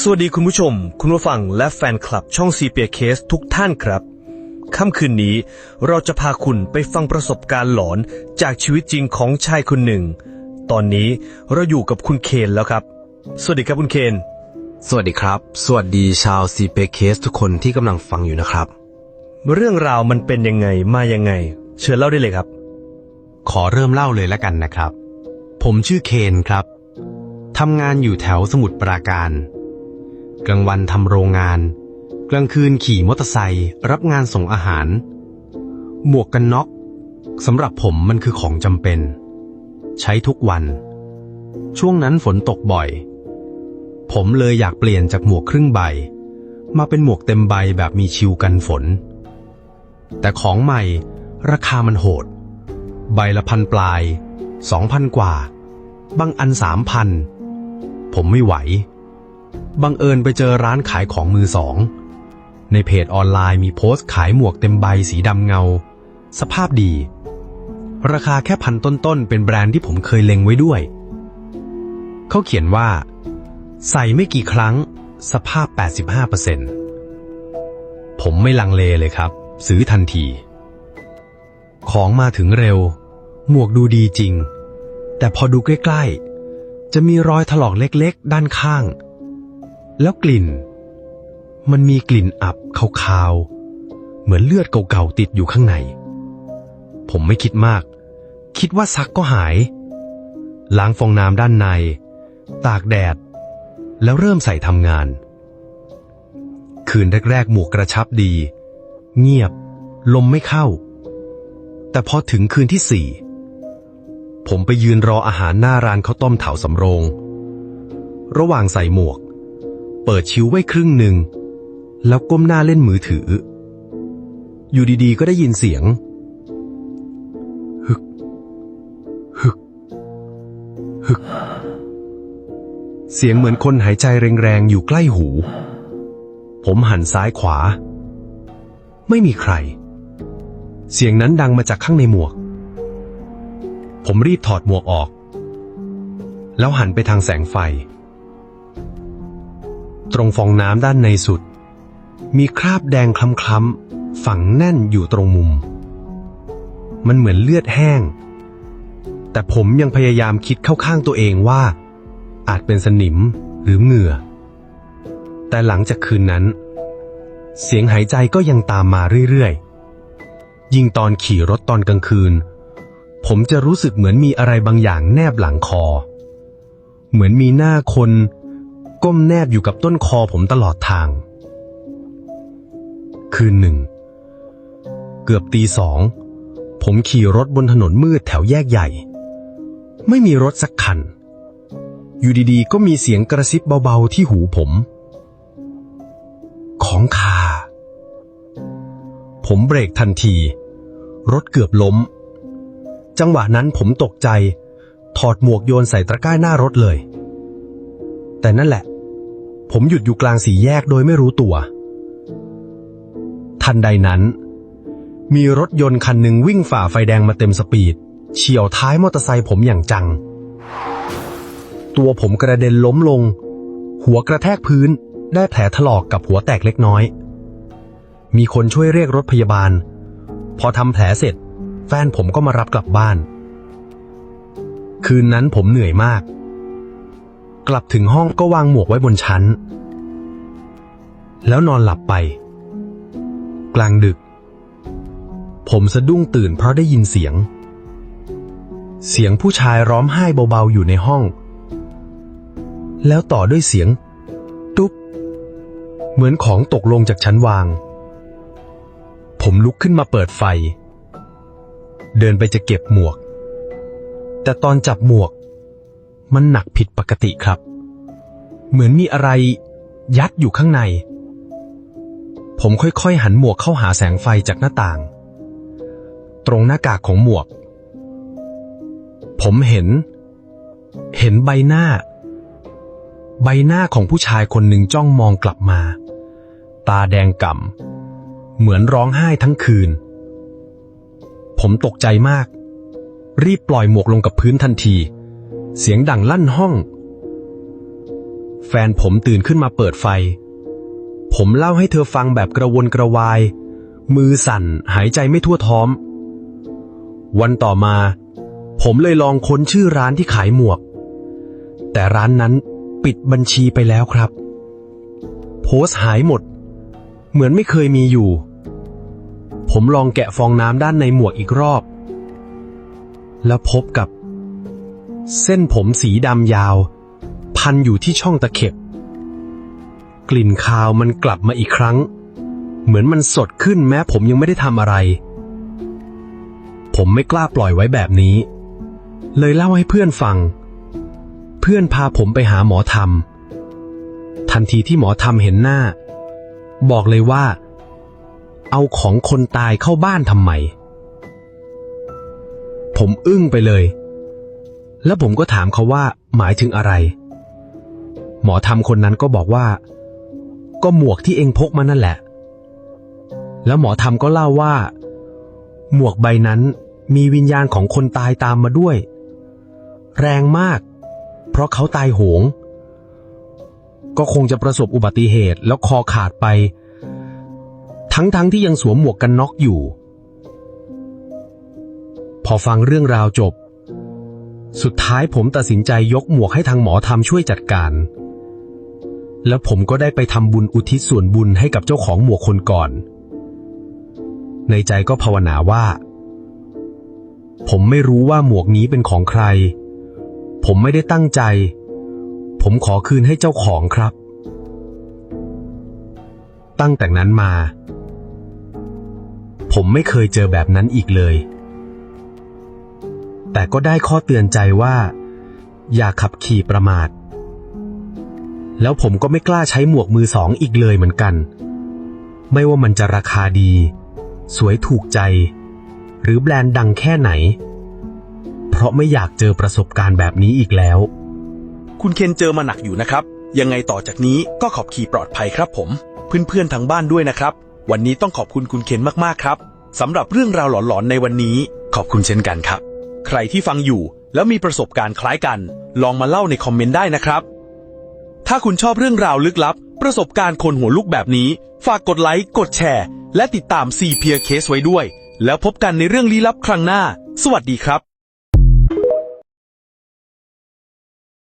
สวัสดีคุณผู้ชม คุณผู้ฟังและแฟนคลับช่องซีเปียเคสทุกท่านครับ ค่ำคืนนี้เราจะพาคุณไปฟังประสบการณ์หลอนจากชีวิตจริงของชายคนหนึ่ง ตอนนี้เราอยู่กับคุณเคนแล้วครับ สวัสดีครับคุณเคน สวัสดีครับ สวัสดีชาวซีเปเคสทุกคนที่กำลังฟังอยู่นะครับ เรื่องราวมันเป็นยังไงมายังไง เชิญเล่าได้เลยครับ ขอเริ่มเล่าเลยแล้วกันนะครับ ผมชื่อเคนครับทำงานอยู่แถวสมุทรปราการ กลางวันทำโรงงาน กลางคืนขี่มอเตอร์ไซค์รับงานส่งอาหาร หมวกกันน็อกสำหรับผมมันคือของจำเป็น ใช้ทุกวัน ช่วงนั้นฝนตกบ่อย ผมเลยอยากเปลี่ยนจากหมวกครึ่งใบ มาเป็นหมวกเต็มใบแบบมีชิวกันฝน แต่ของใหม่ราคามันโหด ใบละพันปลายสองพันกว่า บางอันสามพัน ผมไม่ไหว บังเอิญไปเจอร้านขายของมือสอง ในเพจออนไลน์มีโพสต์ขายหมวกเต็มใบสีดำเงา สภาพดี ราคาแค่พันต้นๆ เป็นแบรนด์ที่ผมเคยเล็งไว้ด้วย เขาเขียนว่า ใส่ไม่กี่ครั้ง สภาพ 85%ผมไม่ลังเลเลยครับ ซื้อทันที ของมาถึงเร็ว หมวกดูดีจริง แต่พอดูใกล้ๆ จะมีรอยถลอกเล็กๆ ด้านข้าง แล้วกลิ่น มันมีกลิ่นอับคาวๆ เหมือนเลือดเก่าๆติดอยู่ข้างใน ผมไม่คิดมาก คิดว่าซักก็หาย ล้างฟองน้ำด้านใน ตากแดด แล้วเริ่มใส่ทำงาน คืนแรกๆ หมวกกระชับดี เงียบ ลมไม่เข้า แต่พอถึงคืนที่สี่ผมไปยืนรออาหารหน้าร้านข้าวต้มเถาสำโรง ระหว่างใส่หมวก เปิดชิวไว้ครึ่งหนึ่ง แล้วก้มหน้าเล่นมือถือ อยู่ดีๆ ก็ได้ยินเสียง ฮึก ฮึก ฮึก เสียงเหมือนคนหายใจแรงๆ อยู่ใกล้หู ผมหันซ้ายขวา ไม่มีใคร เสียงนั้นดังมาจากข้างในหมวก ผมรีบถอดหมวกออก แล้วหันไปทางแสงไฟ ตรงฟองน้ำด้านในสุด มีคราบแดงคล้ำๆฝังแน่นอยู่ตรงมุม มันเหมือนเลือดแห้ง แต่ผมยังพยายามคิดเข้าข้างตัวเองว่า อาจเป็นสนิมหรือเหงื่อ แต่หลังจากคืนนั้น เสียงหายใจก็ยังตามมาเรื่อยๆ ยิ่งตอนขี่รถตอนกลางคืน ผมจะรู้สึกเหมือนมีอะไรบางอย่างแนบหลังคอ เหมือนมีหน้าคน ก้มแนบอยู่กับต้นคอผมตลอดทาง คืนหนึ่ง เกือบตีสอง ผมขี่รถบนถนนมืดแถวแยกใหญ่ ไม่มีรถสักคัน อยู่ดีๆ ก็มีเสียงกระซิบเบาๆ ที่หูผม ของคา ผมเบรกทันที รถเกือบล้ม จังหวะนั้นผมตกใจ ถอดหมวกโยนใส่ตะกร้าหน้ารถเลยแต่นั่นแหละ ผมหยุดอยู่กลางสี่แยกโดยไม่รู้ตัว ทันใดนั้น มีรถยนต์คันหนึ่งวิ่งฝ่าไฟแดงมาเต็มสปีด เฉี่ยวท้ายมอเตอร์ไซค์ผมอย่างจัง ตัวผมกระเด็นล้มลง หัวกระแทกพื้นได้แผลถลอกกับหัวแตกเล็กน้อย มีคนช่วยเรียกรถพยาบาล พอทำแผลเสร็จ แฟนผมก็มารับกลับบ้าน คืนนั้นผมเหนื่อยมาก กลับถึงห้องก็วางหมวกไว้บนชั้น แล้วนอนหลับไป กลางดึก ผมสะดุ้งตื่นเพราะได้ยินเสียง เสียงผู้ชายร้องไห้เบาๆอยู่ในห้อง แล้วต่อด้วยเสียง ตุ๊บ เหมือนของตกลงจากชั้นวาง ผมลุกขึ้นมาเปิดไฟ เดินไปจะเก็บหมวก แต่ตอนจับหมวก มันหนักผิดปกติครับ เหมือนมีอะไรยัดอยู่ข้างใน ผมค่อยๆ หันหมวกเข้าหาแสงไฟจากหน้าต่าง ตรงหน้ากากของหมวก ผมเห็น เห็นใบหน้า ใบหน้าของผู้ชายคนหนึ่งจ้องมองกลับมา ตาแดงก่ำเหมือนร้องไห้ทั้งคืน ผมตกใจมาก รีบปล่อยหมวกลงกับพื้นทันที เสียงดังลั่นห้อง แฟนผมตื่นขึ้นมาเปิดไฟ ผมเล่าให้เธอฟังแบบกระวนกระวาย มือสั่นหายใจไม่ทั่วท้องวันต่อมา ผมเลยลองค้นชื่อร้านที่ขายหมวก แต่ร้านนั้นปิดบัญชีไปแล้วครับ โพสหายหมด เหมือนไม่เคยมีอยู่ ผมลองแกะฟองน้ำด้านในหมวกอีกรอบ แล้วพบกับ เส้นผมสีดำยาว พันอยู่ที่ช่องตะเข็บ กลิ่นคาวมันกลับมาอีกครั้ง เหมือนมันสดขึ้นแม้ผมยังไม่ได้ทำอะไร ผมไม่กล้าปล่อยไว้แบบนี้ เลยเล่าให้เพื่อนฟัง เพื่อนพาผมไปหาหมอธรรม ทันทีที่หมอธรรมเห็นหน้า บอกเลยว่า เอาของคนตายเข้าบ้านทำไมผมอึ้งไปเลย แล้วผมก็ถามเขาว่าหมายถึงอะไร หมอธรรมคนนั้นก็บอกว่า ก็หมวกที่เองพกมานั่นแหละ แล้วหมอธรรมก็เล่าว่า หมวกใบนั้นมีวิญญาณของคนตายตามมาด้วย แรงมาก เพราะเขาตายโหง ก็คงจะประสบอุบัติเหตุแล้วคอขาดไป ทั้งๆทที่ยังสวมหมวกกันน็อกอยู่ พอฟังเรื่องราวจบ สุดท้ายผมตัดสินใจยกหมวกให้ทางหมอทำช่วยจัดการ แล้วผมก็ได้ไปทำบุญอุทิศส่วนบุญให้กับเจ้าของหมวกคนก่อน ในใจก็ภาวนาว่า ผมไม่รู้ว่าหมวกนี้เป็นของใคร ผมไม่ได้ตั้งใจ ผมขอคืนให้เจ้าของครับ ตั้งแต่นั้นมา ผมไม่เคยเจอแบบนั้นอีกเลย แต่ก็ได้ข้อเตือนใจว่า อย่าขับขี่ประมาท แล้วผมก็ไม่กล้าใช้หมวกมือสองอีกเลยเหมือนกัน ไม่ว่ามันจะราคาดี สวยถูกใจ หรือแบรนด์ดังแค่ไหน เพราะไม่อยากเจอประสบการณ์แบบนี้อีกแล้ว คุณเคนเจอมาหนักอยู่นะครับ ยังไงต่อจากนี้ก็ขอบขี่ปลอดภัยครับผม เพื่อนๆทางบ้านด้วยนะครับ วันนี้ต้องขอบคุณคุณเคนมากๆครับสำหรับเรื่องราวหลอนๆในวันนี้ ขอบคุณเช่นกันครับ ใครที่ฟังอยู่แล้วมีประสบการณ์คล้ายกัน ลองมาเล่าในคอมเมนต์ได้นะครับ ถ้าคุณชอบเรื่องราวลึกลับ ประสบการณ์คนหัวลุกแบบนี้ ฝากกดไลค์ กดแชร์ และติดตาม C Peer Case ไว้ด้วย แล้วพบกันในเรื่องลี้ลับครั้งหน้า สวัสดีครับ